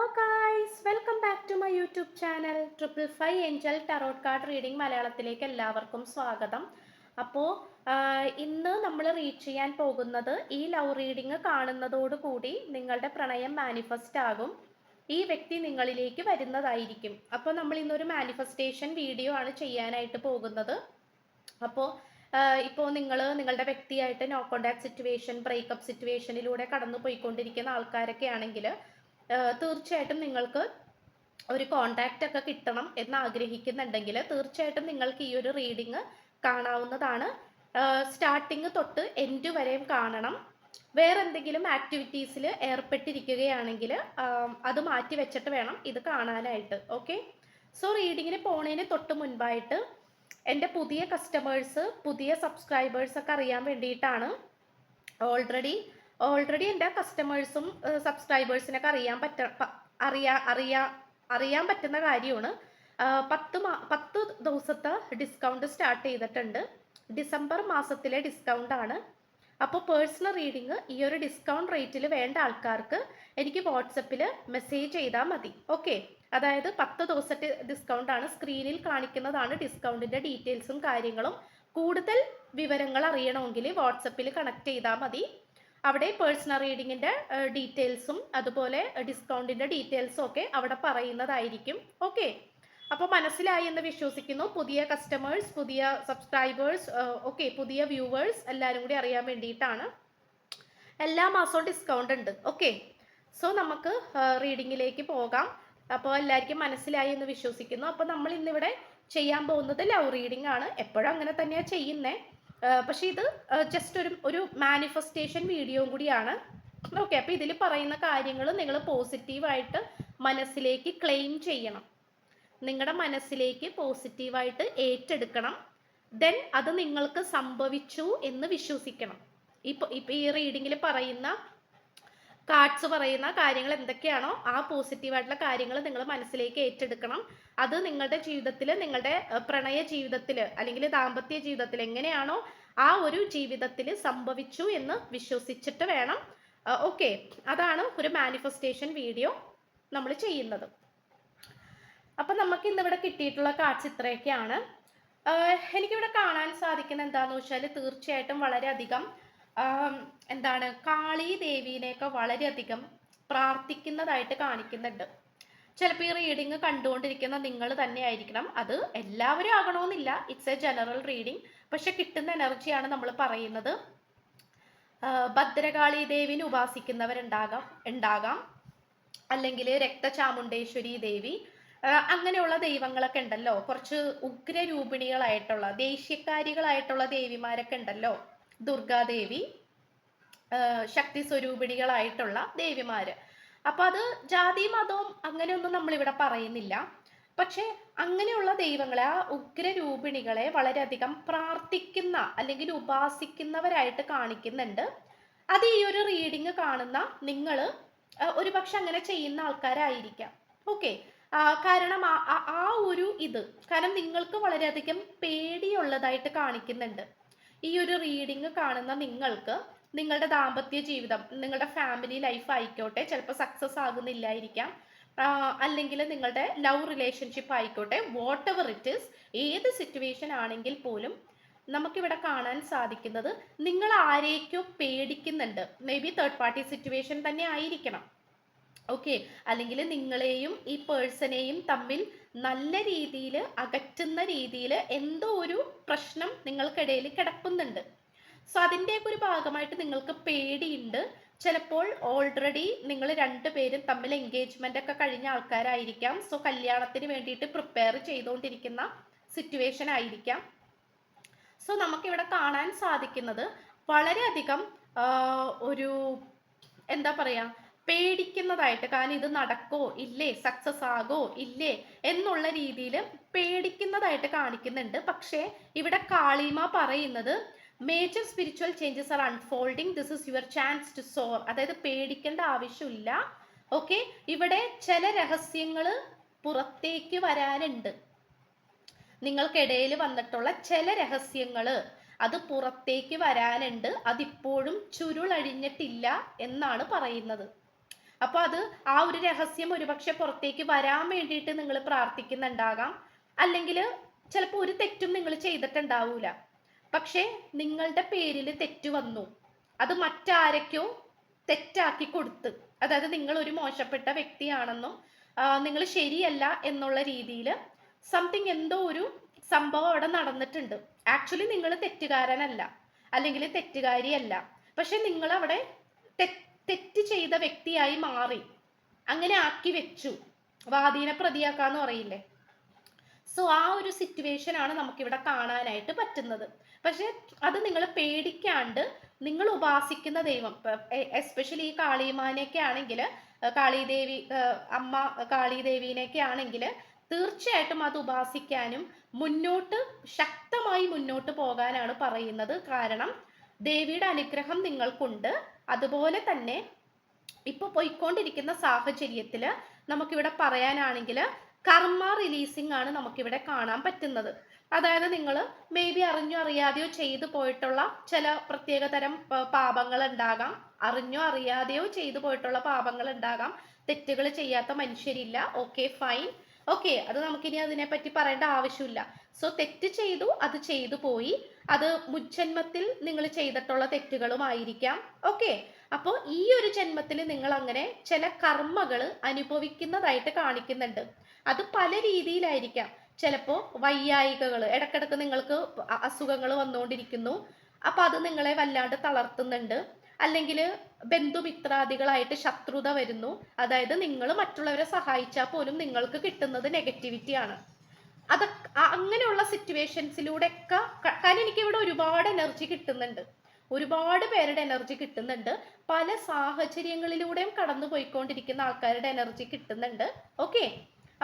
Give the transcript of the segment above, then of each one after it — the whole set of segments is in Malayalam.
Hello guys welcome back to my YouTube channel triple five angel tarot card reading മലയാളത്തിലേക്ക് എല്ലാവർക്കും സ്വാഗതം. അപ്പോൾ ഇന്ന് നമ്മൾ റീച്ച് ചെയ്യാൻ പോകുന്നത് ഈ ലവ് റീഡിംഗ് കാണുന്നതോടുകൂടി നിങ്ങളുടെ പ്രണയം മാനിഫെസ്റ്റ് ആകും. ഈ വ്യക്തി നിങ്ങളിലേക്ക് വരുന്നതായിരിക്കും. അപ്പോൾ നമ്മൾ ഇന്നൊരു മാനിഫെസ്റ്റേഷൻ വീഡിയോ ആണ് ചെയ്യാനായിട്ട് പോകുന്നത്. അപ്പോൾ ഇപ്പോൾ നിങ്ങൾ നിങ്ങളുടെ വ്യക്തിയായിട്ട് നോ കോണ്ടാക്ട് സിറ്റുവേഷൻ ബ്രേക്കപ്പ് സിറ്റുവേഷനിലൂടെ കടന്നു പോയിക്കൊണ്ടിരിക്കുന്ന ആൾക്കാരൊക്കെ ആണെങ്കിൽ തീർച്ചയായിട്ടും നിങ്ങൾക്ക് ഒരു കോണ്ടാക്റ്റ് ഒക്കെ കിട്ടണം എന്ന് ആഗ്രഹിക്കുന്നുണ്ടെങ്കിൽ തീർച്ചയായിട്ടും നിങ്ങൾക്ക് ഈ ഒരു റീഡിങ് കാണാവുന്നതാണ്. സ്റ്റാർട്ടിങ് തൊട്ട് എൻഡ് വരെയും കാണണം. വേറെ എന്തെങ്കിലും ആക്ടിവിറ്റീസിൽ ഏർപ്പെട്ടിരിക്കുകയാണെങ്കിൽ അത് മാറ്റി വെച്ചിട്ട് വേണം ഇത് കാണാനായിട്ട്. ഓക്കെ സോ റീഡിങ്ങിന് പോണതിന് തൊട്ട് മുൻപായിട്ട് എന്റെ പുതിയ കസ്റ്റമേഴ്സ് പുതിയ സബ്സ്ക്രൈബേഴ്സ് ഒക്കെ അറിയാൻ വേണ്ടിയിട്ടാണ് ഓൾറെഡി ഓൾറെഡി എന്റെ കസ്റ്റമേഴ്സും സബ്സ്ക്രൈബേഴ്സിനൊക്കെ അറിയാൻ പറ്റ അറിയാ അറിയാ അറിയാൻ പറ്റുന്ന കാര്യമാണ്. പത്ത് മാ പത്ത് ദിവസത്തെ ഡിസ്കൗണ്ട് സ്റ്റാർട്ട് ചെയ്തിട്ടുണ്ട്. ഡിസംബർ മാസത്തിലെ ഡിസ്കൗണ്ട് ആണ്. അപ്പോൾ പേഴ്സണൽ റീഡിങ് ഈ ഒരു ഡിസ്കൗണ്ട് റേറ്റിൽ വേണ്ട ആൾക്കാർക്ക് എനിക്ക് വാട്സപ്പിൽ മെസ്സേജ് ചെയ്താൽ മതി. ഓക്കെ അതായത് പത്ത് ദിവസത്തെ ഡിസ്കൗണ്ട് ആണ്. സ്ക്രീനിൽ കാണിക്കുന്നതാണ് ഡിസ്കൗണ്ടിന്റെ ഡീറ്റെയിൽസും കാര്യങ്ങളും. കൂടുതൽ വിവരങ്ങൾ അറിയണമെങ്കിൽ വാട്സപ്പിൽ കണക്ട് ചെയ്താൽ മതി. അവിടെ പേഴ്സണൽ റീഡിങ്ങിന്റെ ഡീറ്റെയിൽസും അതുപോലെ ഡിസ്കൗണ്ടിന്റെ ഡീറ്റെയിൽസും ഒക്കെ അവിടെ പറയുന്നതായിരിക്കും. ഓക്കെ അപ്പോൾ മനസ്സിലായി എന്ന് വിശ്വസിക്കുന്നു. പുതിയ കസ്റ്റമേഴ്സ് പുതിയ സബ്സ്ക്രൈബേഴ്സ് ഓക്കെ പുതിയ വ്യൂവേഴ്സ് എല്ലാവരും കൂടി അറിയാൻ വേണ്ടിയിട്ടാണ്. എല്ലാ മാസവും ഡിസ്കൗണ്ട് ഉണ്ട്. ഓക്കെ സോ നമുക്ക് റീഡിങ്ങിലേക്ക് പോകാം. അപ്പോൾ എല്ലാവർക്കും മനസ്സിലായി എന്ന് വിശ്വസിക്കുന്നു. അപ്പോൾ നമ്മൾ ഇന്നിവിടെ ചെയ്യാൻ പോകുന്നത് ലവ് റീഡിംഗ് ആണ്. എപ്പോഴും അങ്ങനെ തന്നെയാണ് ചെയ്യുന്നത് പക്ഷേ ഇത് ജസ്റ്റ് ഒരു ഒരു മാനിഫെസ്റ്റേഷൻ വീഡിയോ കൂടിയാണ്. ഓക്കെ അപ്പോൾ ഇതിൽ പറയുന്ന കാര്യങ്ങൾ നിങ്ങൾ പോസിറ്റീവായിട്ട് മനസ്സിലേക്ക് ക്ലെയിം ചെയ്യണം. നിങ്ങളുടെ മനസ്സിലേക്ക് പോസിറ്റീവായിട്ട് ഏറ്റെടുക്കണം. ദെൻ അത് നിങ്ങൾക്ക് സംഭവിച്ചു എന്ന് വിശ്വസിക്കണം. ഇപ്പൊ ഇപ്പൊ ഈ റീഡിങ്ങിൽ പറയുന്ന കാർഡ്സ് പറയുന്ന കാര്യങ്ങൾ എന്തൊക്കെയാണോ ആ പോസിറ്റീവായിട്ടുള്ള കാര്യങ്ങൾ നിങ്ങൾ മനസ്സിലേക്ക് ഏറ്റെടുക്കണം. അത് നിങ്ങളുടെ ജീവിതത്തിൽ നിങ്ങളുടെ പ്രണയ ജീവിതത്തിൽ അല്ലെങ്കിൽ ദാമ്പത്യ ജീവിതത്തിൽ എങ്ങനെയാണോ ആ ഒരു ജീവിതത്തിൽ സംഭവിച്ചു എന്ന് വിശ്വസിച്ചിട്ട് വേണം. ഓക്കെ. അതാണ് ഒരു മാനിഫെസ്റ്റേഷൻ വീഡിയോ നമ്മൾ ചെയ്യുന്നത്. അപ്പം നമുക്ക് ഇന്നിവിടെ കിട്ടിയിട്ടുള്ള കാർഡ്സ് എനിക്കിവിടെ കാണാൻ സാധിക്കുന്ന എന്താന്ന് വെച്ചാൽ തീർച്ചയായിട്ടും വളരെയധികം എന്താണ് കാളി ദേവീനെയൊക്കെ വളരെയധികം പ്രാർത്ഥിക്കുന്നതായിട്ട് കാണിക്കുന്നുണ്ട്. ചിലപ്പോൾ ഈ റീഡിങ് കണ്ടുകൊണ്ടിരിക്കുന്ന നിങ്ങൾ തന്നെ ആയിരിക്കണം. അത് എല്ലാവരും ആകണമെന്നില്ല. ഇറ്റ്സ് എ ജനറൽ റീഡിങ് പക്ഷെ കിട്ടുന്ന എനർജിയാണ് നമ്മൾ പറയുന്നത്. ഭദ്രകാളി ദേവിനെ ഉപാസിക്കുന്നവരുണ്ടാകാം ഉണ്ടാകാം. അല്ലെങ്കിൽ രക്തചാമുണ്ടേശ്വരി ദേവി. അങ്ങനെയുള്ള ദൈവങ്ങളൊക്കെ ഉണ്ടല്ലോ. കുറച്ച് ഉഗ്രരൂപിണികളായിട്ടുള്ള ദേഷ്യക്കാരികളായിട്ടുള്ള ദേവിമാരൊക്കെ ഉണ്ടല്ലോ. ദുർഗാദേവി ശക്തി സ്വരൂപിണികളായിട്ടുള്ള ദേവിമാര്. അപ്പൊ അത് ജാതി മതവും അങ്ങനെയൊന്നും നമ്മളിവിടെ പറയുന്നില്ല. പക്ഷെ അങ്ങനെയുള്ള ദൈവങ്ങളെ ആ ഉഗ്രരൂപിണികളെ വളരെയധികം പ്രാർത്ഥിക്കുന്ന അല്ലെങ്കിൽ ഉപാസിക്കുന്നവരായിട്ട് കാണിക്കുന്നുണ്ട്. അത് ഈ ഒരു റീഡിങ് കാണുന്ന നിങ്ങൾ ഒരു പക്ഷെ അങ്ങനെ ചെയ്യുന്ന ആൾക്കാരായിരിക്കാം. ഓക്കെ കാരണം ആ ഒരു ഇത് കാരണം നിങ്ങൾക്ക് വളരെയധികം പേടിയുള്ളതായിട്ട് കാണിക്കുന്നുണ്ട്. ഈ ഒരു റീഡിങ് കാണുന്ന നിങ്ങൾക്ക് നിങ്ങളുടെ ദാമ്പത്യ ജീവിതം നിങ്ങളുടെ ഫാമിലി ലൈഫ് ആയിക്കോട്ടെ ചിലപ്പോൾ സക്സസ് ആകുന്നില്ലായിരിക്കാം. അല്ലെങ്കിൽ നിങ്ങളുടെ ലവ് റിലേഷൻഷിപ്പ് ആയിക്കോട്ടെ വാട്ട് എവർ ഇറ്റ് ഈസ് ഏത് സിറ്റുവേഷൻ ആണെങ്കിൽ പോലും നമുക്കിവിടെ കാണാൻ സാധിക്കുന്നത് നിങ്ങൾ ആരേക്കോ പേടിക്കുന്നുണ്ട്. Maybe third party situation തന്നെ ആയിരിക്കണം. ഓക്കെ അല്ലെങ്കിൽ നിങ്ങളെയും ഈ പേഴ്സണെയും തമ്മിൽ നല്ല രീതിയിൽ അകറ്റുന്ന രീതിയിൽ എന്തോ ഒരു പ്രശ്നം നിങ്ങൾക്കിടയിൽ കിടക്കുന്നുണ്ട്. സോ അതിന്റെയൊക്കെ ഒരു ഭാഗമായിട്ട് നിങ്ങൾക്ക് പേടിയുണ്ട്. ചിലപ്പോൾ ഓൾറെഡി നിങ്ങൾ രണ്ടുപേരും തമ്മിൽ എൻഗേജ്മെന്റ് ഒക്കെ കഴിഞ്ഞ ആൾക്കാരായിരിക്കാം. സോ കല്യാണത്തിന് വേണ്ടിയിട്ട് പ്രിപ്പയർ ചെയ്തുകൊണ്ടിരിക്കുന്ന സിറ്റുവേഷൻ ആയിരിക്കാം. സോ നമുക്കിവിടെ കാണാൻ സാധിക്കുന്നത് വളരെയധികം ഒരു എന്താ പറയാ പേടിക്കുന്നതായിട്ട് കാരണം ഇത് നടക്കോ? ഇല്ലേ? സക്സസ് ആകോ? ഇല്ലേ? എന്നുള്ള രീതിയിൽ പേടിക്കുന്നതായിട്ട് കാണിക്കുന്നുണ്ട്. പക്ഷേ ഇവിടെ കാളിമ പറയുന്നത് major spiritual changes are unfolding this is your chance to soar അതായത് പേടിക്കേണ്ട ആവശ്യമില്ല. ഓക്കെ ഇവിടെ ചില രഹസ്യങ്ങൾ പുറത്തേക്ക് വരാനുണ്ട്. നിങ്ങൾക്കിടയിൽ വന്നിട്ടുള്ള ചില രഹസ്യങ്ങൾ അത് പുറത്തേക്ക് വരാനുണ്ട്. അതിപ്പോഴും ചുരുളഴിഞ്ഞിട്ടില്ല എന്നാണ് പറയുന്നത്. അപ്പോൾ അത് ആ ഒരു രഹസ്യം ഒരുപക്ഷെ പുറത്തേക്ക് വരാൻ വേണ്ടിയിട്ട് നിങ്ങൾ പ്രാർത്ഥിക്കുന്നുണ്ടാകാം. അല്ലെങ്കിൽ ചിലപ്പോൾ ഒരു തെറ്റും നിങ്ങൾ ചെയ്തിട്ടുണ്ടാവൂല. പക്ഷേ നിങ്ങളുടെ പേരിൽ തെറ്റ് വന്നു. അത് മറ്റാരൊക്കെയോ തെറ്റാക്കി കൊടുത്ത്. അതായത് നിങ്ങൾ ഒരു മോശപ്പെട്ട വ്യക്തിയാണെന്നും നിങ്ങൾ ശരിയല്ല എന്നുള്ള രീതിയിൽ സംതിങ് എന്തോ ഒരു സംഭവം അവിടെ നടന്നിട്ടുണ്ട്. ആക്ച്വലി നിങ്ങൾ തെറ്റുകാരനല്ല. അല്ലെങ്കിൽ തെറ്റുകാരിയല്ല. പക്ഷെ നിങ്ങൾ അവിടെ തെറ്റ് ചെയ്ത വ്യക്തിയായി മാറി. അങ്ങനെ ആക്കി വെച്ചു. വാദീനെ പ്രതിയാക്കാന്ന് പറയില്ലേ? സോ ആ ഒരു സിറ്റുവേഷൻ ആണ് നമുക്കിവിടെ കാണാനായിട്ട് പറ്റുന്നത്. പക്ഷെ അത് നിങ്ങൾ പേടിക്കാണ്ട് നിങ്ങൾ ഉപാസിക്കുന്ന ദൈവം എസ്പെഷ്യലി ഈ കാളിമാനെയൊക്കെ ആണെങ്കിൽ കാളിദേവി അമ്മ കാളിദേവീനെയൊക്കെ ആണെങ്കിൽ തീർച്ചയായിട്ടും അത് ഉപാസിക്കാനും മുന്നോട്ട് ശക്തമായി മുന്നോട്ട് പോകാനാണ് പറയുന്നത്. കാരണം ദേവിയുടെ അനുഗ്രഹം നിങ്ങൾക്കുണ്ട്. അതുപോലെ തന്നെ ഇപ്പൊ പോയിക്കൊണ്ടിരിക്കുന്ന സാഹചര്യത്തിൽ നമുക്കിവിടെ പറയാനാണെങ്കിൽ കർമ്മ റിലീസിംഗ് ആണ് നമുക്കിവിടെ കാണാൻ പറ്റുന്നത്. അതായത് നിങ്ങൾ മേ ബി അറിഞ്ഞോ അറിയാതെയോ ചെയ്തു പോയിട്ടുള്ള ചില പ്രത്യേക തരം പാപങ്ങൾ ഉണ്ടാകാം. അറിഞ്ഞോ അറിയാതെയോ ചെയ്തു പോയിട്ടുള്ള പാപങ്ങൾ ഉണ്ടാകാം. തെറ്റുകൾ ചെയ്യാത്ത മനുഷ്യരില്ല. ഓക്കെ ഫൈൻ ഓക്കെ അത് നമുക്കിനി അതിനെപ്പറ്റി പറയേണ്ട ആവശ്യമില്ല. സോ തെറ്റ് ചെയ്തു അത് ചെയ്തു പോയി. അത് മുജ്ജന്മത്തിൽ നിങ്ങൾ ചെയ്തിട്ടുള്ള തെറ്റുകളുമായിരിക്കാം ഓക്കെ അപ്പോൾ ഈ ഒരു ജന്മത്തിൽ നിങ്ങൾ അങ്ങനെ ചില കർമ്മകൾ അനുഭവിക്കുന്നതായിട്ട് കാണിക്കുന്നുണ്ട്. അത് പല രീതിയിലായിരിക്കാം. ചിലപ്പോൾ വയ്യായികകൾ ഇടക്കിടക്ക് നിങ്ങൾക്ക് അസുഖങ്ങൾ വന്നുകൊണ്ടിരിക്കുന്നു അപ്പോൾ അത് നിങ്ങളെ വല്ലാണ്ട് തളർത്തുന്നുണ്ട്. അല്ലെങ്കിൽ ബന്ധുമിത്രാദികളായിട്ട് ശത്രുത വരുന്നു. അതായത് നിങ്ങൾ മറ്റുള്ളവരെ സഹായിച്ചാൽ പോലും നിങ്ങൾക്ക് കിട്ടുന്നത് നെഗറ്റിവിറ്റിയാണ് അത് അങ്ങനെയുള്ള സിറ്റുവേഷൻസിലൂടെയൊക്കെ കാരണം എനിക്ക് ഇവിടെ ഒരുപാട് എനർജി കിട്ടുന്നുണ്ട്. ഒരുപാട് പേരുടെ എനർജി കിട്ടുന്നുണ്ട്. പല സാഹചര്യങ്ങളിലൂടെയും കടന്നു പോയിക്കൊണ്ടിരിക്കുന്ന ആൾക്കാരുടെ എനർജി കിട്ടുന്നുണ്ട്. ഓക്കെ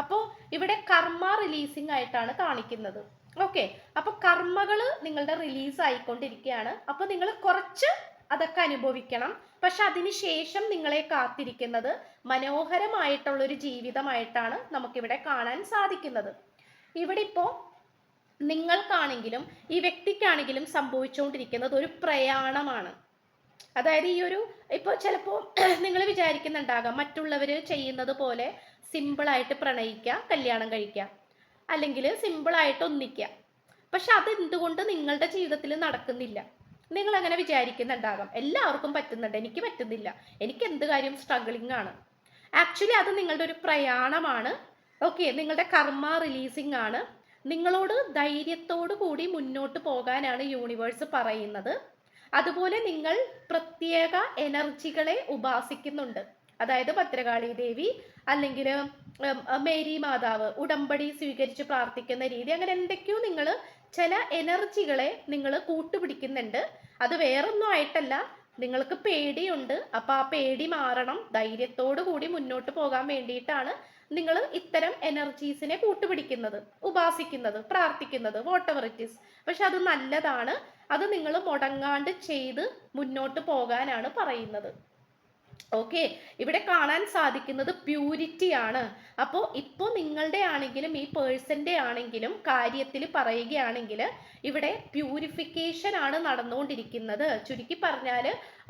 അപ്പോൾ ഇവിടെ കർമ്മ റിലീസിങ് ആയിട്ടാണ് കാണിക്കുന്നത്. ഓക്കെ അപ്പൊ കർമ്മകൾ നിങ്ങളുടെ റിലീസ് ആയിക്കൊണ്ടിരിക്കുകയാണ് അപ്പൊ നിങ്ങൾ കുറച്ച് അതൊക്കെ അനുഭവിക്കണം. പക്ഷെ അതിനുശേഷം നിങ്ങളെ കാത്തിരിക്കുന്നത് മനോഹരമായിട്ടുള്ള ഒരു ജീവിതമായിട്ടാണ് നമുക്കിവിടെ കാണാൻ സാധിക്കുന്നത്. ഇവിടെ ഇപ്പോൾ നിങ്ങൾക്കാണെങ്കിലും ഈ വ്യക്തിക്കാണെങ്കിലും സംഭവിച്ചുകൊണ്ടിരിക്കുന്നത് ഒരു പ്രയാണമാണ്. അതായത് ഈ ഒരു ഇപ്പോൾ ചിലപ്പോൾ നിങ്ങൾ വിചാരിക്കുന്നുണ്ടാകാം മറ്റുള്ളവർ ചെയ്യുന്നത് പോലെ സിമ്പിളായിട്ട് പ്രണയിക്കുക കല്യാണം കഴിക്കുക. അല്ലെങ്കിൽ സിമ്പിളായിട്ട് ഒന്നിക്കുക. പക്ഷെ അത് എന്തുകൊണ്ട് നിങ്ങളുടെ ജീവിതത്തിൽ നടക്കുന്നില്ല? നിങ്ങൾ അങ്ങനെ വിചാരിക്കുന്നുണ്ടാകാം. എല്ലാവർക്കും പറ്റുന്നുണ്ട്. എനിക്ക് പറ്റുന്നില്ല. എനിക്ക് എന്ത് കാര്യം സ്ട്രഗിളിംഗ് ആണ്. ആക്ച്വലി അത് നിങ്ങളുടെ ഒരു പ്രയാണമാണ്. ഓക്കെ നിങ്ങളുടെ കർമ്മ റിലീസിംഗ് ആണ്. നിങ്ങളോട് ധൈര്യത്തോടു കൂടി മുന്നോട്ട് പോകാനാണ് യൂണിവേഴ്സ് പറയുന്നത്. അതുപോലെ നിങ്ങൾ പ്രത്യേക എനർജികളെ ഉപാസിക്കുന്നുണ്ട്. അതായത് ഭദ്രകാളി ദേവി അല്ലെങ്കിൽ മേരി മാതാവ് ഉടമ്പടി സ്വീകരിച്ച് പ്രാർത്ഥിക്കുന്ന രീതി. അങ്ങനെ എന്തൊക്കെയോ നിങ്ങൾ ചില എനർജികളെ നിങ്ങൾ കൂട്ടുപിടിക്കുന്നുണ്ട്. അത് വേറൊന്നും ആയിട്ടല്ല. നിങ്ങൾക്ക് പേടിയുണ്ട്. അപ്പൊ ആ പേടി മാറണം. ധൈര്യത്തോടു കൂടി മുന്നോട്ട് പോകാൻ വേണ്ടിയിട്ടാണ് നിങ്ങൾ ഇത്തരം എനർജീസിനെ കൂട്ടുപിടിക്കുന്നത്. ഉപാസിക്കുന്നത് പ്രാർത്ഥിക്കുന്നത് വാട്ട് എവർ ഇറ്റ് ഇസ് പക്ഷെ അത് നല്ലതാണ്. അത് നിങ്ങൾ മുടങ്ങാണ്ട് ചെയ്ത് മുന്നോട്ട് പോകാനാണ് പറയുന്നത്. ഓക്കെ ഇവിടെ കാണാൻ സാധിക്കുന്നത് പ്യൂരിറ്റി ആണ്. അപ്പോൾ ഇപ്പോൾ നിങ്ങളുടെ ആണെങ്കിലും ഈ പേഴ്സന്റെ ആണെങ്കിലും കാര്യത്തിൽ പറയുകയാണെങ്കിൽ ഇവിടെ പ്യൂരിഫിക്കേഷൻ ആണ് നടന്നുകൊണ്ടിരിക്കുന്നത്. ചുരുക്കി പറഞ്ഞാൽ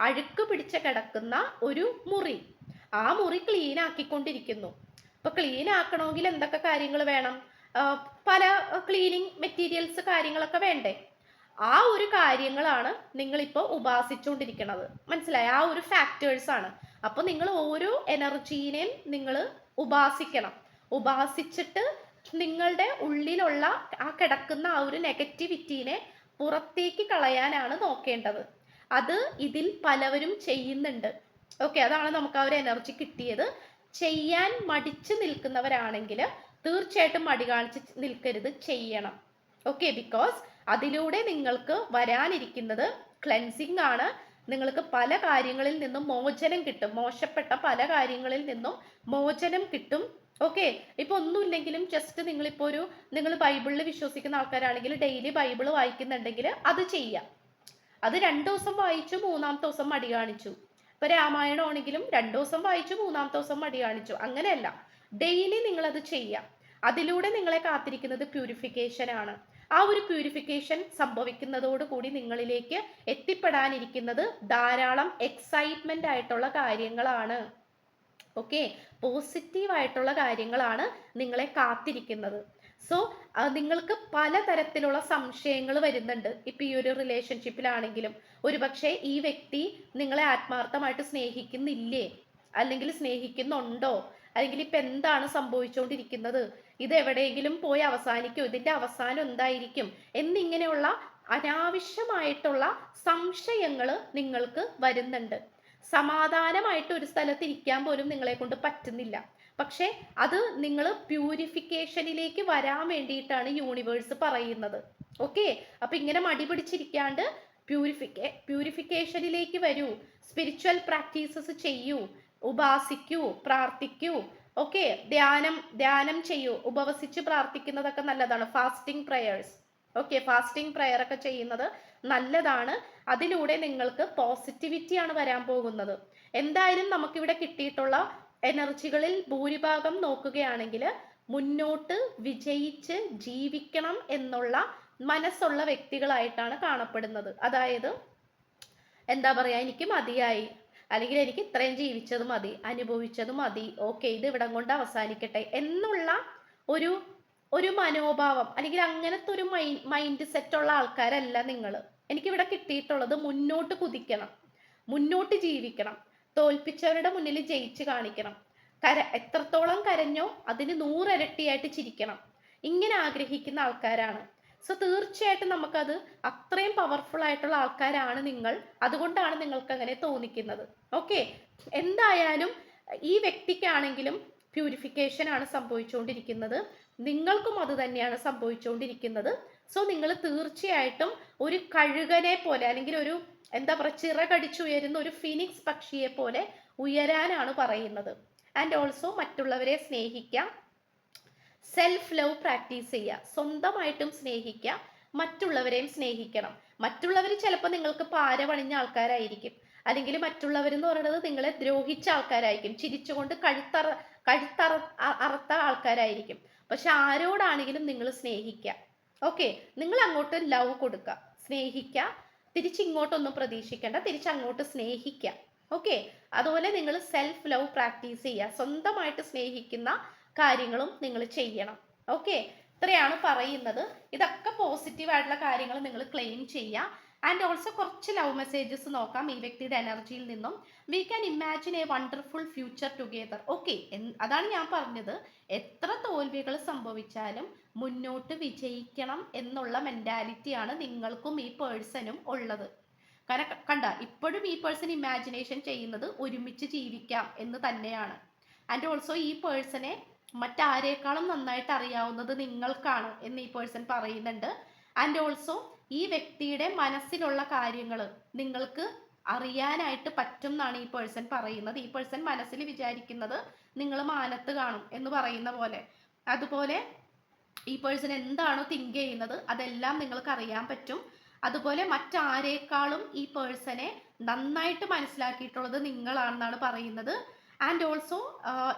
അഴുക്ക് പിടിച്ച കിടക്കുന്ന ഒരു മുറി. ആ മുറി ക്ലീൻ ആക്കിക്കൊണ്ടിരിക്കുന്നു. ഇപ്പൊ ക്ലീൻ ആക്കണമെങ്കിൽ എന്തൊക്കെ കാര്യങ്ങൾ വേണം? പല ക്ലീനിങ് മെറ്റീരിയൽസ് കാര്യങ്ങളൊക്കെ വേണ്ടേ? ആ ഒരു കാര്യങ്ങളാണ് നിങ്ങളിപ്പോൾ ഉപാസിച്ചുകൊണ്ടിരിക്കുന്നത് മനസ്സിലായി? ആ ഒരു ഫാക്ടേഴ്സ് ആണ്. അപ്പോൾ നിങ്ങൾ ഓരോ എനർജീനെയും നിങ്ങൾ ഉപാസിക്കണം. ഉപാസിച്ചിട്ട് നിങ്ങളുടെ ഉള്ളിലുള്ള ആ കിടക്കുന്ന ആ ഒരു നെഗറ്റിവിറ്റീനെ പുറത്തേക്ക് കളയാനാണ് നോക്കേണ്ടത്. അത് ഇതിൽ പലവരും ചെയ്യുന്നുണ്ട്. ഓക്കെ അതാണ് നമുക്ക് ആ ഒരു എനർജി കിട്ടിയത്. ചെയ്യാൻ മടിച്ചു നിൽക്കുന്നവരാണെങ്കിൽ തീർച്ചയായിട്ടും മടി കാണിച്ച് നിൽക്കരുത് ചെയ്യണം. ഓക്കെ ബിക്കോസ് അതിലൂടെ നിങ്ങൾക്ക് വരാനിരിക്കുന്നത് ക്ലെൻസിങ് ആണ്. നിങ്ങൾക്ക് പല കാര്യങ്ങളിൽ നിന്നും മോചനം കിട്ടും. മോശപ്പെട്ട പല കാര്യങ്ങളിൽ നിന്നും മോചനം കിട്ടും. ഓക്കെ ഇപ്പൊ ഒന്നുമില്ലെങ്കിലും ജസ്റ്റ് നിങ്ങളിപ്പോ ഒരു നിങ്ങൾ ബൈബിളിൽ വിശ്വസിക്കുന്ന ആൾക്കാരാണെങ്കിൽ ഡെയിലി ബൈബിൾ വായിക്കുന്നുണ്ടെങ്കിൽ അത് ചെയ്യാം. അത് രണ്ടു ദിവസം വായിച്ചു മൂന്നാമത്തെ ദിവസം മടി കാണിച്ചു. ഇപ്പൊ രാമായണം ആണെങ്കിലും രണ്ടു ദിവസം വായിച്ചു മൂന്നാമത്തെ ദിവസം മടി കാണിച്ചു. അങ്ങനെയല്ല. ഡെയിലി നിങ്ങൾ അത് ചെയ്യാം. അതിലൂടെ നിങ്ങളെ കാത്തിരിക്കുന്നത് പ്യൂരിഫിക്കേഷൻ ആണ്. ആ ഒരു പ്യൂരിഫിക്കേഷൻ സംഭവിക്കുന്നതോടുകൂടി നിങ്ങളിലേക്ക് എത്തിപ്പെടാനിരിക്കുന്നത് ധാരാളം എക്സൈറ്റ്മെന്റ് ആയിട്ടുള്ള കാര്യങ്ങളാണ്. ഓക്കെ പോസിറ്റീവായിട്ടുള്ള കാര്യങ്ങളാണ് നിങ്ങളെ കാത്തിരിക്കുന്നത്. സോ നിങ്ങൾക്ക് പലതരത്തിലുള്ള സംശയങ്ങൾ വരുന്നുണ്ട്. ഇപ്പൊ ഈ ഒരു റിലേഷൻഷിപ്പിലാണെങ്കിലും ഒരുപക്ഷെ ഈ വ്യക്തി നിങ്ങളെ ആത്മാർത്ഥമായിട്ട് സ്നേഹിക്കുന്നില്ലേ? അല്ലെങ്കിൽ സ്നേഹിക്കുന്നുണ്ടോ? അല്ലെങ്കിൽ ഇപ്പൊ എന്താണ് സംഭവിച്ചുകൊണ്ടിരിക്കുന്നത് ഇത് എവിടെയെങ്കിലും പോയി അവസാനിക്കും ഇതിന്റെ അവസാനം എന്തായിരിക്കും എന്നിങ്ങനെയുള്ള അനാവശ്യമായിട്ടുള്ള സംശയങ്ങൾ നിങ്ങൾക്ക് വരുന്നുണ്ട്. സമാധാനമായിട്ട് ഒരു സ്ഥലത്ത് ഇരിക്കാൻ പോലും നിങ്ങളെ കൊണ്ട് പറ്റുന്നില്ല. പക്ഷേ അത് നിങ്ങൾ പ്യൂരിഫിക്കേഷനിലേക്ക് വരാൻ വേണ്ടിയിട്ടാണ് യൂണിവേഴ്സ് പറയുന്നത്. ഓക്കെ? അപ്പൊ ഇങ്ങനെ മടി പിടിച്ചിരിക്കാണ്ട് പ്യൂരിഫിക്കേ പ്യൂരിഫിക്കേഷനിലേക്ക് വരൂ. സ്പിരിച്വൽ പ്രാക്ടീസസ് ചെയ്യൂ. ഉപാസിക്കൂ പ്രാർത്ഥിക്കൂ. ഓക്കെ ധ്യാനം ധ്യാനം ചെയ്യൂ. ഉപവസിച്ച് പ്രാർത്ഥിക്കുന്നതൊക്കെ നല്ലതാണ്. Fasting prayers okay fasting prayer ഒക്കെ ചെയ്യുന്നത് നല്ലതാണ്. അതിലൂടെ നിങ്ങൾക്ക് പോസിറ്റിവിറ്റിയാണ് വരാൻ പോകുന്നത്. എന്തായാലും നമുക്കിവിടെ കിട്ടിയിട്ടുള്ള എനർജികളിൽ ഭൂരിഭാഗം നോക്കുകയാണെങ്കിൽ മുന്നോട്ട് വിജയിച്ച് ജീവിക്കണം എന്നുള്ള മനസ്സുള്ള വ്യക്തികളായിട്ടാണ് കാണപ്പെടുന്നത്. അതായത് എന്താ പറയാ എനിക്ക് മതിയായി. അല്ലെങ്കിൽ എനിക്ക് ഇത്രയും ജീവിച്ചത് മതി അനുഭവിച്ചത് മതി ഓക്കെ ഇത് ഇവിടം കൊണ്ട് അവസാനിക്കട്ടെ എന്നുള്ള ഒരു ഒരു മനോഭാവം അല്ലെങ്കിൽ അങ്ങനത്തെ ഒരു മൈൻഡ് സെറ്റ് ഉള്ള ആൾക്കാരല്ല നിങ്ങൾ എനിക്ക് ഇവിടെ കിട്ടിയിട്ടുള്ളത് മുന്നോട്ട് കുതിക്കണം മുന്നോട്ട് ജീവിക്കണം തോൽപ്പിച്ചവരുടെ മുന്നിൽ ജയിച്ച് കാണിക്കണം കര എത്രത്തോളം കരഞ്ഞോ അതിന് നൂറരട്ടിയായിട്ട് ചിരിക്കണം. ഇങ്ങനെ ആഗ്രഹിക്കുന്ന ആൾക്കാരാണ്. സോ തീർച്ചയായിട്ടും നമുക്കത് അത്രയും പവർഫുൾ ആയിട്ടുള്ള ആൾക്കാരാണ് നിങ്ങൾ. അതുകൊണ്ടാണ് നിങ്ങൾക്ക് അങ്ങനെ തോന്നിക്കുന്നത്. ഓക്കെ എന്തായാലും ഈ വ്യക്തിക്കാണെങ്കിലും പ്യൂരിഫിക്കേഷൻ ആണ് സംഭവിച്ചുകൊണ്ടിരിക്കുന്നത്. നിങ്ങൾക്കും അത് തന്നെയാണ് സംഭവിച്ചുകൊണ്ടിരിക്കുന്നത്. സോ നിങ്ങൾ തീർച്ചയായിട്ടും ഒരു കഴുകനെ പോലെ അല്ലെങ്കിൽ ഒരു എന്താ പറയുക ചിറകടിച്ചുയരുന്ന ഒരു ഫിനിക്സ് പക്ഷിയെ പോലെ ഉയരാനാണ് പറയുന്നത്. ആൻഡ് ഓൾസോ മറ്റുള്ളവരെ സ്നേഹിക്കാം. സെൽഫ് ലവ് പ്രാക്ടീസ് ചെയ്യുക. സ്വന്തമായിട്ടും സ്നേഹിക്കുക. മറ്റുള്ളവരെയും സ്നേഹിക്കണം. മറ്റുള്ളവർ ചിലപ്പോൾ നിങ്ങൾക്ക് പാര പണിഞ്ഞ ആൾക്കാരായിരിക്കും. അല്ലെങ്കിൽ മറ്റുള്ളവർ എന്ന് പറയുന്നത് നിങ്ങളെ ദ്രോഹിച്ച ആൾക്കാരായിരിക്കും. ചിരിച്ചുകൊണ്ട് കഴുത്തറ കഴുത്തറ അറുത്ത ആൾക്കാരായിരിക്കും. പക്ഷെ ആരോടാണെങ്കിലും നിങ്ങൾ സ്നേഹിക്കുക. ഓക്കെ നിങ്ങൾ അങ്ങോട്ട് ലവ് കൊടുക്കുക. സ്നേഹിക്കുക. തിരിച്ചിങ്ങോട്ടൊന്നും പ്രതീക്ഷിക്കേണ്ട. തിരിച്ചങ്ങോട്ട് സ്നേഹിക്കുക. ഓക്കെ അതുപോലെ നിങ്ങൾ സെൽഫ് ലവ് പ്രാക്ടീസ് ചെയ്യുക. സ്വന്തമായിട്ട് സ്നേഹിക്കുന്ന കാര്യങ്ങളും നിങ്ങൾ ചെയ്യണം. ഓക്കെ ഇത്രയാണ് പറയുന്നത്. ഇതൊക്കെ പോസിറ്റീവ് ആയിട്ടുള്ള കാര്യങ്ങൾ നിങ്ങൾ ക്ലെയിം ചെയ്യുക. ആൻഡ് ഓൾസോ കുറച്ച് ലവ് മെസ്സേജസ് നോക്കാം ഈ വ്യക്തിയുടെ എനർജിയിൽ നിന്നും. We can imagine a wonderful future together okay അതാണ് ഞാൻ പറഞ്ഞത്. എത്ര തോൽവികൾ സംഭവിച്ചാലും മുന്നോട്ട് വിജയിക്കണം എന്നുള്ള മെന്റാലിറ്റിയാണ് നിങ്ങൾക്കും ഈ പേഴ്സണും ഉള്ളത്. കാരണം കണ്ട ഇപ്പോഴും ഈ പേഴ്സൺ ഇമാജിനേഷൻ ചെയ്യുന്നത് ഒരുമിച്ച് ജീവിക്കാം എന്ന് തന്നെയാണ്. ആൻഡ് ഓൾസോ ഈ പേഴ്സണെ മറ്റാരേക്കാളും നന്നായിട്ട് അറിയാവുന്നത് നിങ്ങൾക്കാണ് എന്ന് ഈ പേഴ്സൺ പറയുന്നുണ്ട്. ആൻഡ് ഓൾസോ ഈ വ്യക്തിയുടെ മനസ്സിലുള്ള കാര്യങ്ങൾ നിങ്ങൾക്ക് അറിയാനായിട്ട് പറ്റും എന്നാണ് ഈ പേഴ്സൺ പറയുന്നത്. ഈ പേഴ്സൺ മനസ്സിൽ വിചാരിക്കുന്നത് നിങ്ങൾ മാനത്ത് കാണും എന്ന് പറയുന്ന പോലെ. അതുപോലെ ഈ പേഴ്സൺ എന്താണോ തിങ്ക് ചെയ്യുന്നത് അതെല്ലാം നിങ്ങൾക്ക് അറിയാൻ പറ്റും. അതുപോലെ മറ്റാരേക്കാളും ഈ പേഴ്സണെ നന്നായിട്ട് മനസ്സിലാക്കിയിട്ടുള്ളത് നിങ്ങളാണെന്നാണ് പറയുന്നത്. ആൻഡ് ഓൾസോ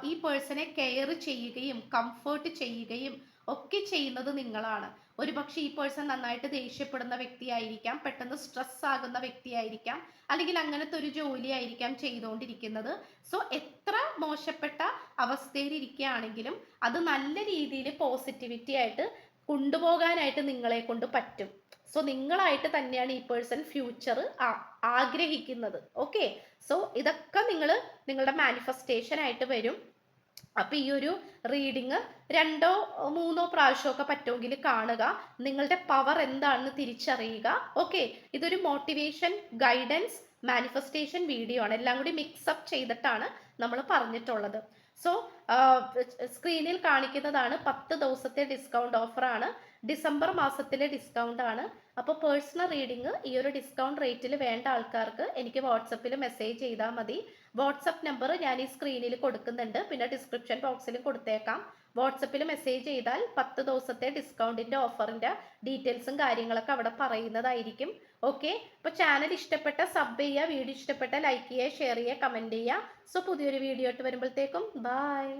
ഈ പേഴ്സണെ കെയർ ചെയ്യുകയും കംഫേർട്ട് ചെയ്യുകയും ഒക്കെ ചെയ്യുന്നത് നിങ്ങളാണ്. ഒരു പക്ഷേ ഈ പേഴ്സൺ നന്നായിട്ട് ദേഷ്യപ്പെടുന്ന വ്യക്തിയായിരിക്കാം പെട്ടെന്ന് സ്ട്രെസ് ആകുന്ന വ്യക്തിയായിരിക്കാം അല്ലെങ്കിൽ അങ്ങനത്തെ ഒരു ജോലി ആയിരിക്കാം ചെയ്തുകൊണ്ടിരിക്കുന്നത്. സോ എത്ര മോശപ്പെട്ട അവസ്ഥയിലിരിക്കുകയാണെങ്കിലും അത് നല്ല രീതിയിൽ പോസിറ്റിവിറ്റി ആയിട്ട് കൊണ്ടുപോകാനായിട്ട് നിങ്ങളെ കൊണ്ട് പറ്റും. സോ നിങ്ങളായിട്ട് തന്നെയാണ് ഈ പേഴ്സൺ ഫ്യൂച്ചർ ആഗ്രഹിക്കുന്നത്. ഓക്കെ സോ ഇതൊക്കെ നിങ്ങൾ നിങ്ങളുടെ മാനിഫെസ്റ്റേഷൻ ആയിട്ട് വരും. അപ്പൊ ഈ ഒരു റീഡിങ് രണ്ടോ മൂന്നോ പ്രാവശ്യമൊക്കെ പറ്റുമെങ്കിൽ കാണുക. നിങ്ങളുടെ പവർ എന്താണെന്ന് തിരിച്ചറിയുക. ഓക്കെ ഇതൊരു മോട്ടിവേഷൻ ഗൈഡൻസ് മാനിഫെസ്റ്റേഷൻ വീഡിയോ ആണ്. എല്ലാം കൂടി മിക്സപ്പ് ചെയ്തിട്ടാണ് നമ്മൾ പറഞ്ഞിട്ടുള്ളത്. സോ സ്ക്രീനിൽ കാണിക്കുന്നതാണ് പത്ത് ദിവസത്തെ ഡിസ്കൗണ്ട് ഓഫറാണ് ഡിസംബർ മാസത്തിലെ ഡിസ്കൗണ്ട് ആണ് അപ്പോൾ പേഴ്സണൽ റീഡിങ് ഈ ഒരു ഡിസ്കൗണ്ട് റേറ്റിൽ വേണ്ട ആൾക്കാർക്ക് എനിക്ക് വാട്സപ്പിൽ മെസ്സേജ് ചെയ്താൽ മതി. വാട്സപ്പ് നമ്പർ ഞാൻ ഈ സ്ക്രീനിൽ കൊടുക്കുന്നുണ്ട്. പിന്നെ ഡിസ്ക്രിപ്ഷൻ ബോക്സിൽ കൊടുത്തേക്കാം. വാട്സപ്പിൽ മെസ്സേജ് ചെയ്താൽ പത്ത് ദിവസത്തെ ഡിസ്കൗണ്ടിന്റെ ഓഫറിന്റെ ഡീറ്റെയിൽസും കാര്യങ്ങളൊക്കെ അവിടെ പറയുന്നതായിരിക്കും. ഓക്കെ അപ്പോൾ ചാനൽ ഇഷ്ടപ്പെട്ട സബ് ചെയ്യുക വീഡിയോ ഇഷ്ടപ്പെട്ട ലൈക്ക് ചെയ്യുക ഷെയർ ചെയ്യുക കമന്റ് ചെയ്യുക. സോ പുതിയൊരു വീഡിയോ ആയിട്ട് വരുമ്പോഴത്തേക്കും ബായ്